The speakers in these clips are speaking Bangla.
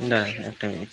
না একটা মিনিট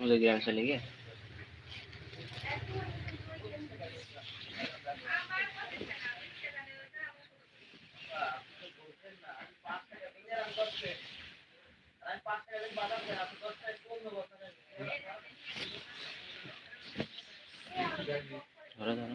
मुझे ग्राम चले गए ধরো ধরো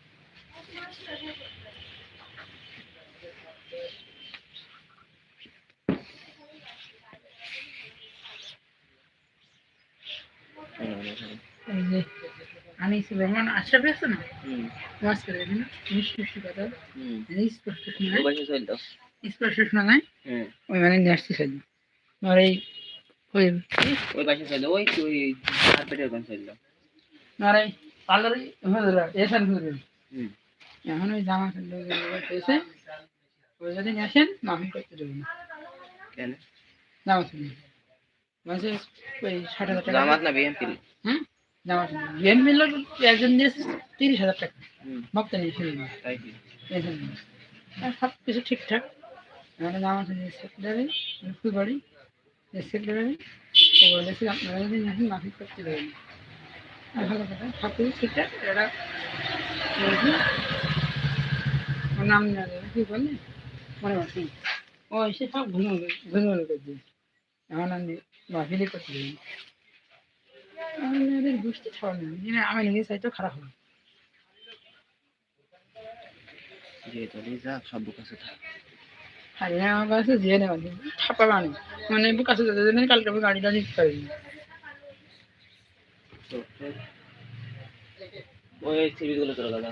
এই যে আনিস রহমান আশরাফি আছে না? হুম। ওয়াজ মিষ্টি মিষ্টি কথা স্পষ্ট শোনা ও পাশে চল দাও। স্পষ্ট শোনা নাই ওই মানে নিয়ে আসছি সেদিন এই ওই ওই পাশে চল ওই ওই ওখানে চল দাও। আর এই পার্লারে এসান করে এখন ওই জামা পেয়েছে ওই যদি নিয়ে আসেন মাফি করতে দেবো না। কেন? জামা শুনি ওই ষাট হাজার টাকা। জামাত না হুম? একজন দিয়েছে তিরিশ হাজার টাকা। ভক্ত নিয়ে শুনি তাই কি? এখানে আর সব কিছু ঠিকঠাক। এখানে জামা শুনি সেক্রেটারি রুকু সেক্রেটারি ও বলেছে আপনারা যদি নাকি মাফি করতে দেবেন ভালো কথা সব কিছু ঠিকঠাক। ওর নাম না কি মনে পাচ্ছি ও এসে সব ঘুমো ঘুমো করে দিয়েছে মাফিলি করতে দেবেন আমাদের গোষ্ঠী ছাড়া না। আমি নিজে চাইতেও খারাপ হবে যে তোলি যা সব কাছে আরে আমার কাছে যে নেওয়া ছাপা বানি মানে কাছে যেতে জন্য কালকে আমি গাড়িটা নিতে পারি ওই সিভিগুলো তোলা দাদা।